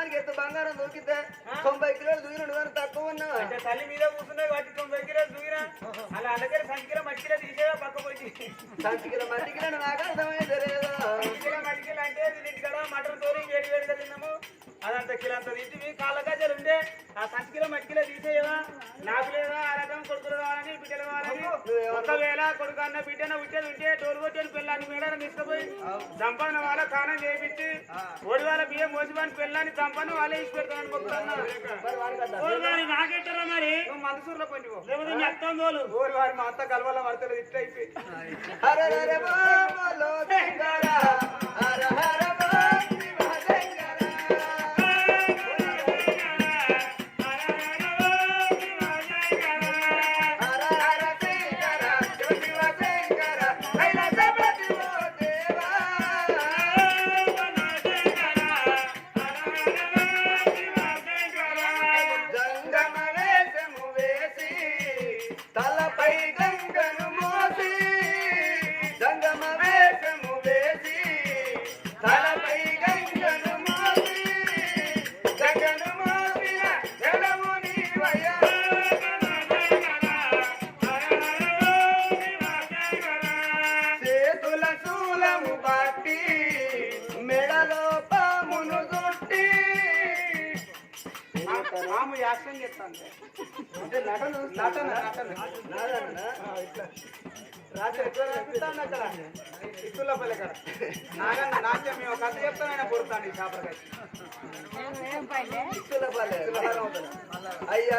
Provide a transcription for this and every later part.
పున్నానికి ఎత్తు బంగారం దొరికితే తొంభై కిలోలు దూరినడు కానీ తక్కువ ఉన్నావా అంటే తల్లి మీద కూర్చున్నాయి వాటి తొంభై కిలోలు దూగినా అలా అలాగే సంఖ్యలో మట్టికిలో తీసేవా పక్క పోయి? సంచికిల మట్టికిల నాకు అర్థమైతే లేదా? సంఖ్యలో మట్టికిలో అంటే ఇంటికాడ మటన్ తోని వేడి వేడిగా తిన్నాము. అదంతా కిలో అంత తింటివి కాళ్ళ గజలు ఉంటే ఆ సంచికిలో మట్టికిలో తీసేయవా నాకు లేదా ఆ రకం కొడుకులు కావాలని బిడ్డలు కావాలని ఒకవేళ కొడుకు అన్న బిడ్డన ఉట్టేది ఉంటే డోరు కొట్టేది పిల్లాన్ని మేడాన్ని తీసుకుపోయి సంపన్న వాళ్ళ కానం చేయించి ఓడి వాళ్ళ బియ్యం మోసివాని పిల్లాన్ని సంపన్న వాళ్ళే ఇచ్చి పెడతానని మొక్కుతున్నా నాకెట్టరా మరి మందసూరులో కొంచెం లేకపోతే మీ అత్తం తోలు ఓరి వారి మా అత్త కలవల్ల పడతలేదు ఇట్లా పల్లె కాడ నాగన్న నాట్యం మేము కథ చెప్తాను ఆయన ఈ చేపలకాయ ఇసులపల్లె. అయ్య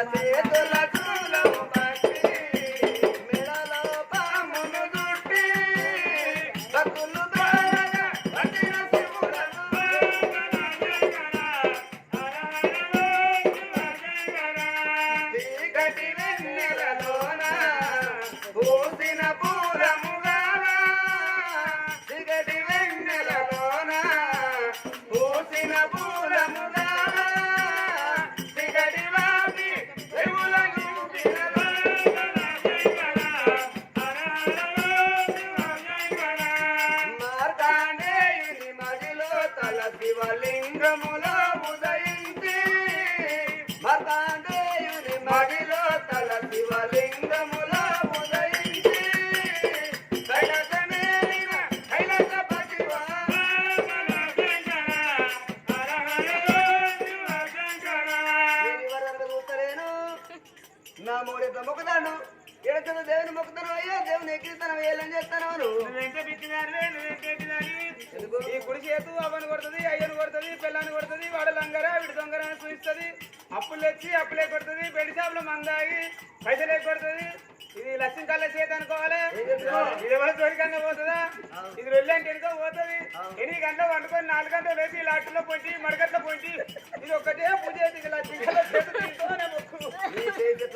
లక్ష్యం కళ్ళ చేత అనుకోవాలి. ఇది ఎవరు దొరికంగా పోతుందా? ఇది వెళ్ళంటే ఎనుకో పోతుంది? ఎన్ని గంటలు వండుకొని నాలుగు గంటలు వేసి లాట్లో పొంటి మడకట్లో పొంటి ఇది ఒక్కటే పూజ చేసి ఇది లక్ష్యం కళ్ళ చేత తీసుకోనే మొక్కు. నీ చేతి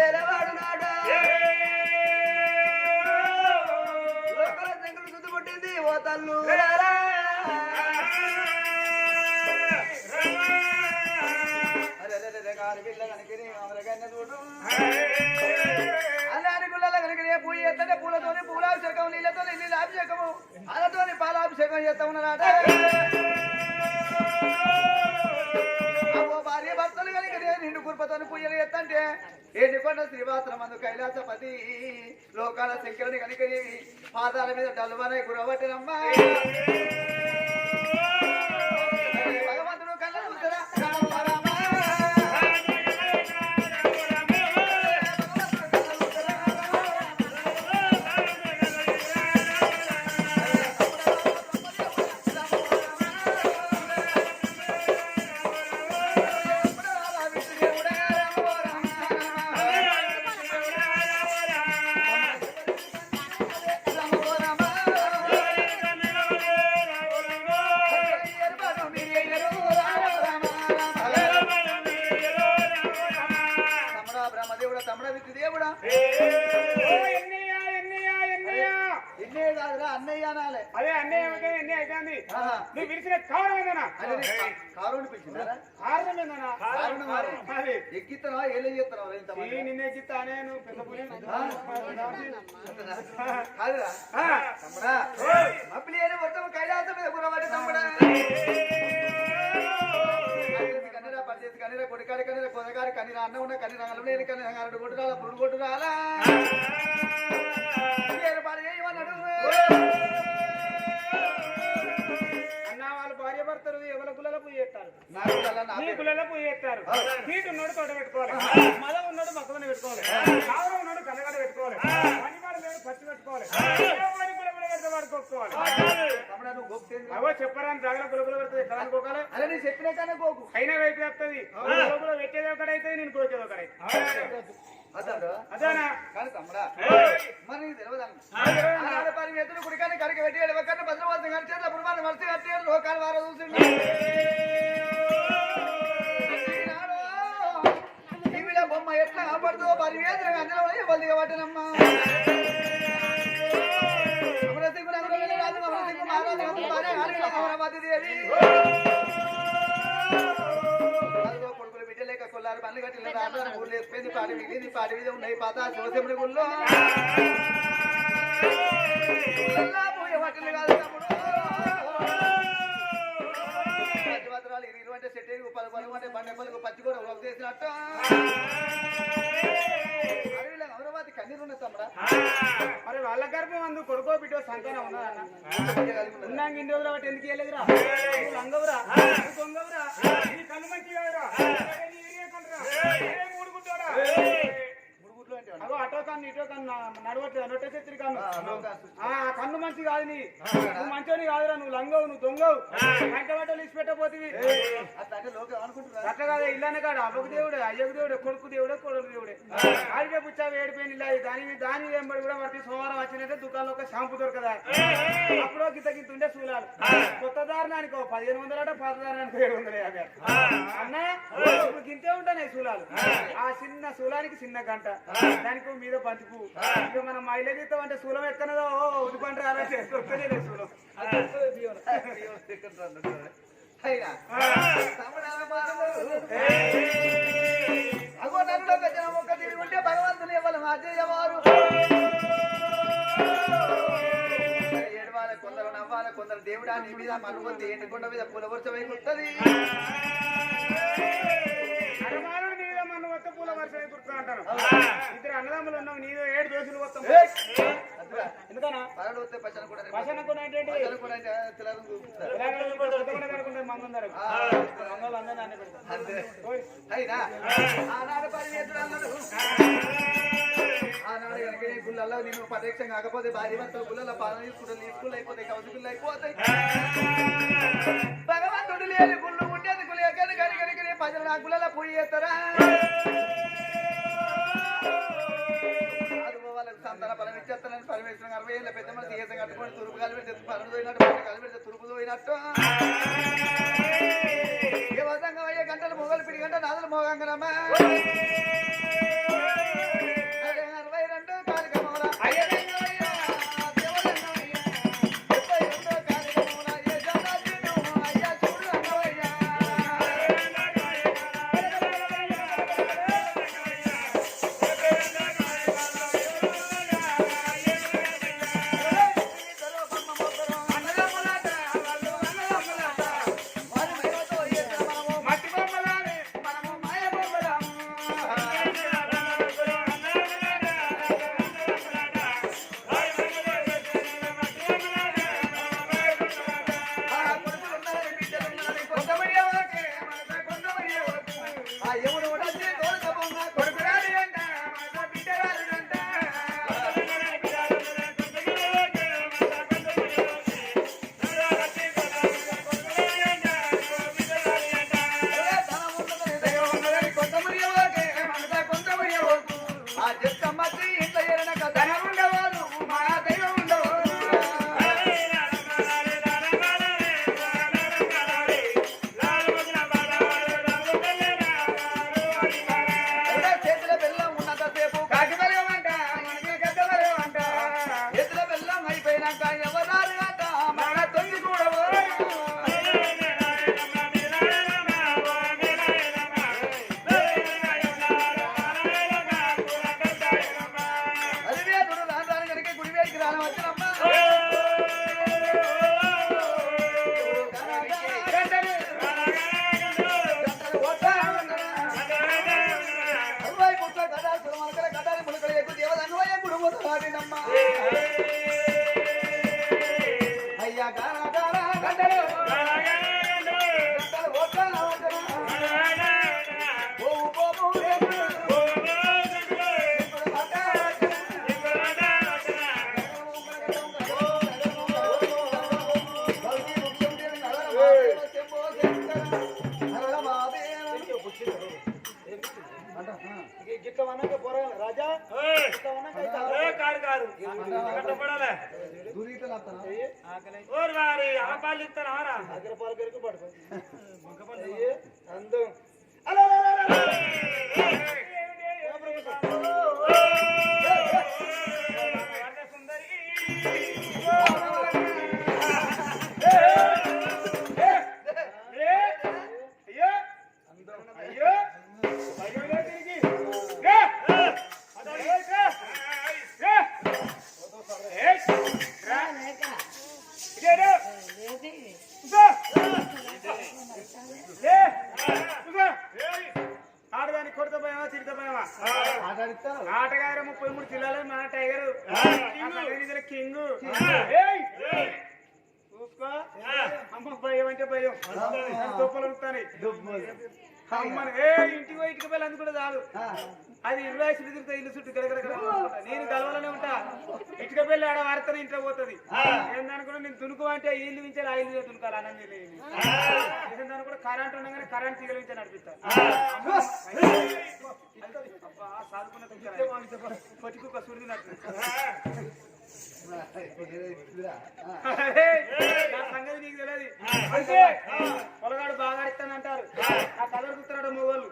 Get. లోకాల శంకరుని కనుకని పాదాల మీద డల్వనై గురవట్టనమ్మా మరి. అది ఎక్కిత్తనా ఏలే చెప్తారా ఇంత నిన్నే చిత్తానే నువ్వు పెద్ద పులి కాదురా. తమ్ముడా మబ్బులి మొత్తం కైలాసం మీద గురవాడి తమ్ముడా. పరిచేసి కన్నీరా కొడికాడి కన్నీరా కొనగాడి కన్నీరా అన్న ఉన్న కన్నీరా అల్లం లేని కన్నీరా అరడు కొట్టు రాలా పురుడు కొట్టు రాలా ఏర్పాటు చేయమన్నాడు. భర్తలు ఎవరి కులలో పూజ చేస్తారు. అలా నా. కులలో పూజ చేస్తారు. సీటు ఉన్నాడు తోట పెట్టుకోవాలి. మద ఉన్నాడు మక్కన పెట్టుకోవాలి. కావరం ఉన్నాడు కన్నగడ పెట్టుకోవాలి. పనివాడు లేడు పచ్చి పెట్టుకోవాలి. చెప్పరా జాగల కుల కుల పెడితే ఎక్కడ అనుకోవాలి అరే నీ చెప్పిన కానీ గోకు. అయినా వైపు వస్తుంది లోపల పెట్టేది ఒకటైతే నేను కోచేది ఒకటైతే. కానీ. మరి తెలియదు కడికి పెట్టి ఎడవకన్న భద్రవాసం కడిచారు అప్పుడు మనం మనిషి కట్టారు లోకాలు వారు టీవీలో బొమ్మ ఎట్లా కాపాడుతుందో పని వేసిన అందరూ ఇవ్వాలి కాబట్టినమ్మా అమరసింగు రంగుల రాజు అమరసింగు మహారాజు అమరావతి దేవి. కొల్లారు బండ్లు కట్టిన రాజాను ఊర్లు వేసిపోయింది పాడి మిగిలింది పాడి మీద ఉన్నాయి పాత శివశంభుడి గుళ్ళో. వాటిని కాదు అంటే బండ పచ్చి కూడా చేసినట్టు. అమరావతి కన్నీరు ఉన్నది తమ్ముడా. మరి వాళ్ళ గర్భం అందు కొడుకో బిడ్డో సంతానం ఉన్నదన్న. ఉన్నాక ఇన్ని రోజులు బట్టి ఎందుకు వెళ్ళదురా నువ్వు దొంగవురా? కళ్ళు కాదురా నీ ఏరియా ఏ మూడు ముడుగుడ్లు అంటే కన్ను ఇటో కన్ను నడవట్లేదు? కన్ను. ఆ, కన్ను మంచి కాదు నీ. నువ్వు మంచోని కాదురా నువ్వు లంగవు నువ్వు దొంగవు. వెంట బట్టలు ఇచ్చి పెట్టబోతివి. అట్లా కాదు ఇల్లానే కాదు అవ్వకు దేవుడే అయ్యకు దేవుడే కొడుకు దేవుడే కొడుకు దేవుడే. ఆడికే పుచ్చా వేడిపోయిన ఇలా దాని దాని వెంబడి కూడా వాటి సోమవారం వచ్చినట్టే దుకాణంలో ఒక షాంపూ దొరకదా? అప్పుడు గిత్త గిత్త ఉండే చూడాలి కొత్త దారుణానికి ఓ పదిహేను వందలు అంటే పాత దారుణానికి ఏడు వందల యాభై అన్న ఇప్పుడు గింతే ఉంటాయి సూలాలు. ఆ. చిన్న శూలానికి చిన్న గంట. దానికి ఓ మీద బంతిపు ఇక మనం మైలేజ్ ఇస్తాం అంటే శూలం ఎక్కనదో? రాలంటే దొరకనే లేదు శూలం అయినా. తమ్ముడారా మానవుడు. అగో నన్నులో ఒక జనం ఒక్క తిరిగి ఉంటే భగవంతుని ఇవ్వాలి అజయ్యవారు ఏడవాల కొందరు నవ్వాల కొందరు దేవుడా నీ మీద మనుగొద్ది ఎండుకొండ మీద నీదే మన మొత్త పూల వర్షం కుడుతా అంటాను ఇద్దరు అన్నదమ్ములు ఉన్నావు నీదో ఏడు దోషులు మొత్తం అదిరా, ఎందుకనా పరడు వస్తే పచ్చని కూడా పసన కూడా ఏంటంటే పచ్చని కూడా అంటే తెల్లని చూపిస్తారు మందుందరు ఆ, మంగళ అందరూ నాన్న పెడతారు అంతే. ఓయ్. అయినా? ఆనాడు పరిగెత్తుడు అన్నాడు ఆనాడు కనుక ఈ గుళ్ళల్లో నేను పరీక్ష కాకపోతే భార్య భర్తలు గుళ్ళల్లో పాలన తీసుకులు అయిపోతాయి కౌసు గుళ్ళు అయిపోతాయి భగవంతుడు లేని గుళ్ళు కనుక ప్రజలు నా గుళ్ళలో పూజ చేస్తారా? సంతాన ఫలం ఇచ్చేస్తానని పరమేశ్వరం అరవై ఏళ్ళ పెద్ద మంది సీఎం కట్టుకొని తురుపు కలిపెడితే పెడితే పోయినట్టు పనులు కలిపెడితే తురుపు పోయినట్టు. ఏ వదంగా అయ్యే గంటలు మొగలు పిడి గంట నాదులు మోగంగనమ్మా. ఇంట్లో పోతుంది. ఏందనుకున్నా నేను తునుకు అంటే ఇల్లు వించాలి ఆ ఇల్లు తునుకాలి అన్నం చేయలేదు దాని కూడా కరెంట్ ఉండగానే కరెంట్ తీగల వించే నడిపిస్తా. అబ్బా సాదుకున్న తునకాలి. పట్టుకు ఒక నా సంగతి నీకు తెలియదు. అంటే పొలగాడు బాగా ఇస్తానంటారు ఆ కలర్ కుతున్నాడు మొగోళ్ళు.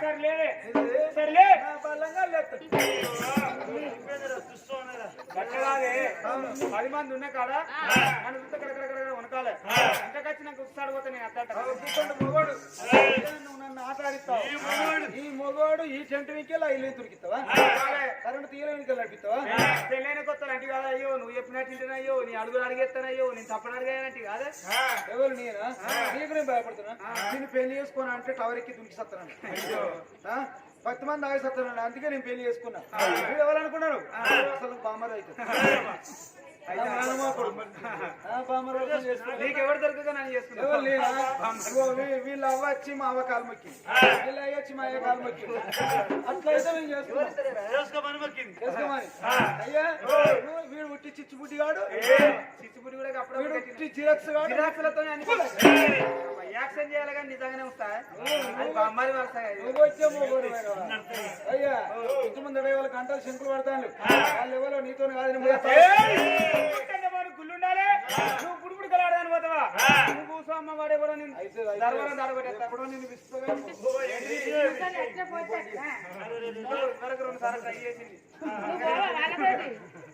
సర్లే నా బలంగా పది మంది ఉన్న కాడ నన్ను చూస్తే కడ కడ కడ కడ వనకాలే ఇంకా వచ్చి నాకు ఉస్తాడు పోతే నేను అత్త కూర్చోండి మొగోడు. నన్ను ఆటాడిస్తావు. ఈ మొగోడు. ఈ చెంటు నీకెళ్ళి ఇల్లు తురికిస్తావా కరెంట్ తీయలు నీకెళ్ళి నడిపిస్తావా? పెళ్ళైన కొత్తలు అంటే కదా అయ్యో? నువ్వు చెప్పినట్టు వింటున్నాయ్యో నీ అడుగులు అడిగేస్తానయ్యో నేను తప్పని అడిగానంటే కాదే? ఎవరు నేనా? నీకు నేను భయపడుతున్నా? నేను పెళ్ళి చేసుకోను అంటే టవర్ ఎక్కి దునికి సత్తాను పది మంది ఆగి సత్తాను అందుకే నేను పెళ్ళి చేసుకున్నా. ఎవరు అనుకున్నారు? అసలు బామర్ అయితే. బామర్ చేసుకున్నా నీకు ఎవరు దొరకగా నన్ను చేసుకున్నావు ఎవరు లేరా? ఇగో వీ- వీళ్ళ అవ్వ వచ్చి మా అవ్వ కాలు మొక్కి వీళ్ళ అయ్య వచ్చి మా అయ్య కాలు అట్లయితే మేము చేసుకున్నాం చేసుకోమని అయ్యా నువ్వు వీడు ఉట్టి చిచ్చు బుడ్డిగాడు చిచ్చుపుడి కూడా అప్పుడు జిరక్స్ గాడు. జిరాక్సులతో యాక్షన్ చేయాలి కానీ నిజంగానే వస్తా అది అమ్మాయి వస్తాయి అయ్యా ఇంటి ముందు వాళ్ళ గంటలు శంకులు పడతాను వాళ్ళు ఎవరో నీతో కాదు నేను పోతా. గుళ్ళుండాలి నువ్వు పుడుపుడు కలాడదాని పోతావా నువ్వు కూర్చో అమ్మ వాడే కూడా నేను దర్వారం ఎప్పుడో నేను వరకు రెండు సార్లు ట్రై చేసింది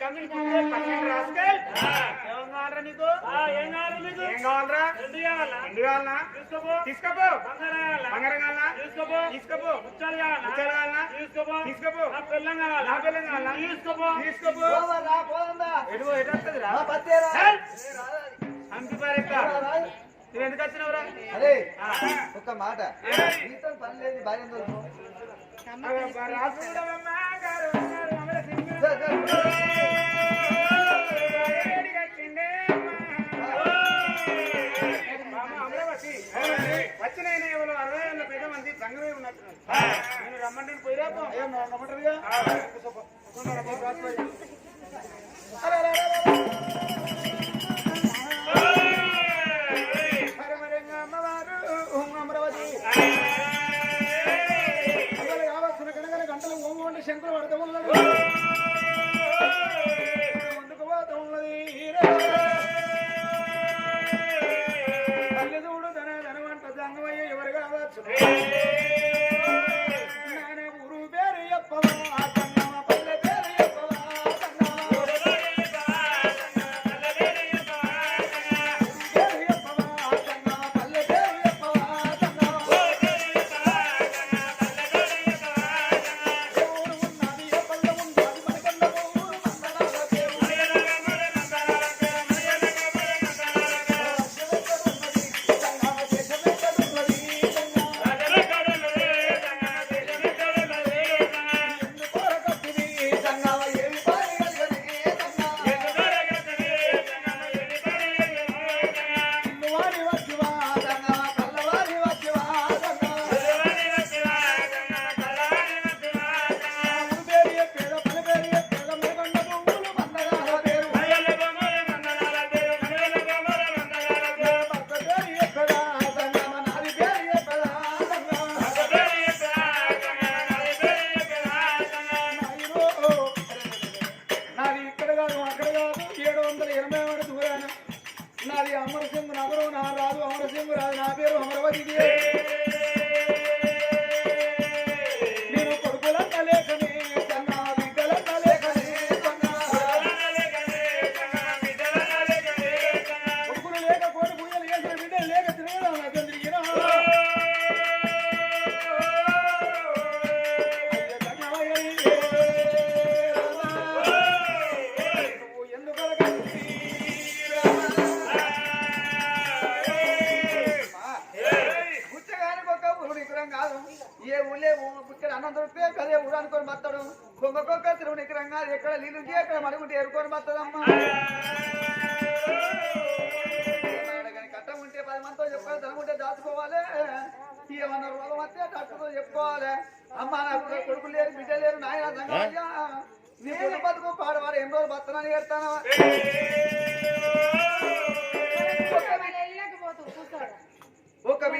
కమిటీ రాస్కల్. ఏం కావాలరా నీకు? ఏం కావాలి నీకు? ఏం కావాలరా? రెండు కావాలా? రెండు కావాలనా? తీసుకోపో. తీసుకోపో. బంగారం కావాలా? తీసుకోపో. తీసుకోపో. ముచ్చాలు కావాలా? ముచ్చాలు కావాలా తీసుకోపో. తీసుకోపో. నా పిల్లం కావాలా? నా పిల్లం కావాలా తీసుకోపో. తీసుకోపో. రా పత్తేరా. అంపి. నువ్వు ఎందుకు వచ్చినావురా? అరే ఒక్క మాట. నీతో పని లేదు భార్య రాసు వచ్చిన ఎవరు అరవై ఏళ్ళ పెద్ద మంది సంగమే ఉన్నట్టున్నారు నేను రమ్మంటే పోయిరా పో. నమ్మటరుగా పరమరంగా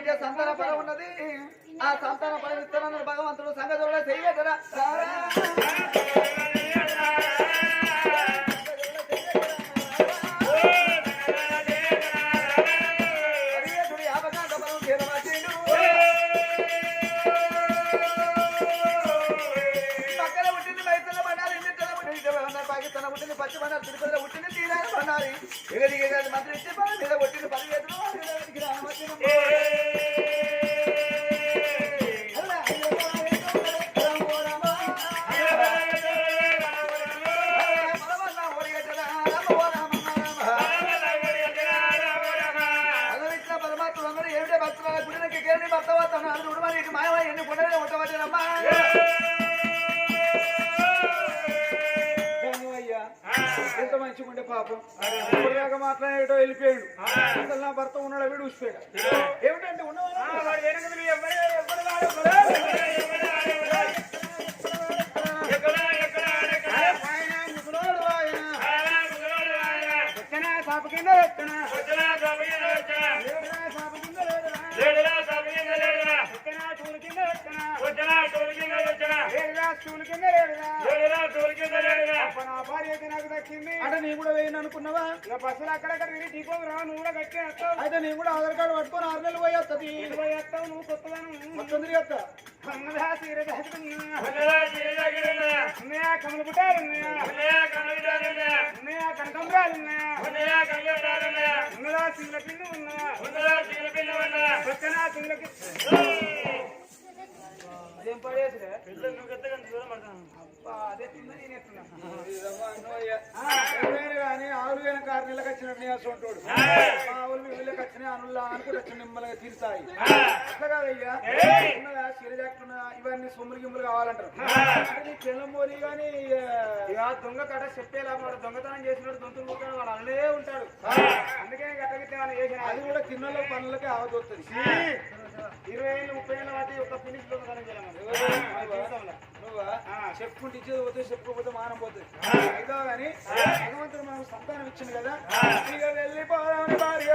బిడ్డ సంతాన ఫలం ఉన్నది. ఆ సంతాన ఫలం ఇస్తానన్నాడు భగవంతుడు సంగతుడు చెయ్యటరా గుండెలే ఉండవచ్చునమ్మా అయ్యా. ఎంత మంచిగుండే పాపం. ఇప్పటిదాకా మాట్లాడేటో వెళ్ళిపోయాడు. అసలు నా భర్త ఉన్నాడు వీడు ఊసిపోయాడు. ఏమిటంటే ఉన్నవాడు వచ్చినా టూల్ కింద వచ్చినా లేడురా, స్టూల్ కింద లేడురా. లేడురా టూల్ కింద లేడురా అప్ప నా భార్య అయితే నాకు దక్కింది అంటే నీ కూడా వేయను అనుకున్నావా ఇక బస్సులు అక్కడక్కడ తిరిగి టీకోదు రా నువ్వు కూడా గట్టి వస్తావు అయితే నేను కూడా ఆధార్ కార్డు పట్టుకొని ఆరు నెలలు పోయి వస్తుంది ఇరవై వస్తావు నువ్వు కొత్తగాను మొత్తం తిరిగి వస్తా అన్నదా చీర దాచుకున్నా ఉన్నాయా కమల పుట్టాలు ఉన్నాయా ఉన్నాయా కనకంబరాలు ఉన్నాయా ఉన్నదా పిల్లు ఎత్తున్నా కానీ ఆరు వేల కారు నెలకు వచ్చినట్టు నేను అసంటోడు మా ఊళ్ళు వీళ్ళకి వచ్చినాయి అనుల్లా అనుకుంటే వచ్చి నిమ్మలుగా తీరుతాయి. అట్లా కాదయ్యా? ఉన్నదా ఉన్నదా ఇవన్నీ సొమ్ములు గిమ్ములు కావాలంటారు. అంటే చెల్లమోలి కానీ దొంగ కట చెప్పేలా వాడు దొంగతనం చేసినట్టు దొంతులు పుట్టాడు వాడు అల్లే ఉంటాడు. అందుకే గట్టగిట్టే వాళ్ళు చేసిన. అది కూడా తిన్నలో పనులకే అవదొస్తుంది ఇరవై ఏళ్ళు ముప్పై ఏళ్ళ వాటి ఒక ఫినిష్ దొంగతనం నువ్వా చెప్పుకుంటే ఇచ్చేది పోతే చెప్పుకోకపోతే మానం పోతుంది అయితే కానీ భగవంతుడు మనకు సంతానం ఇచ్చింది కదా ఇక వెళ్ళిపోదామని భార్య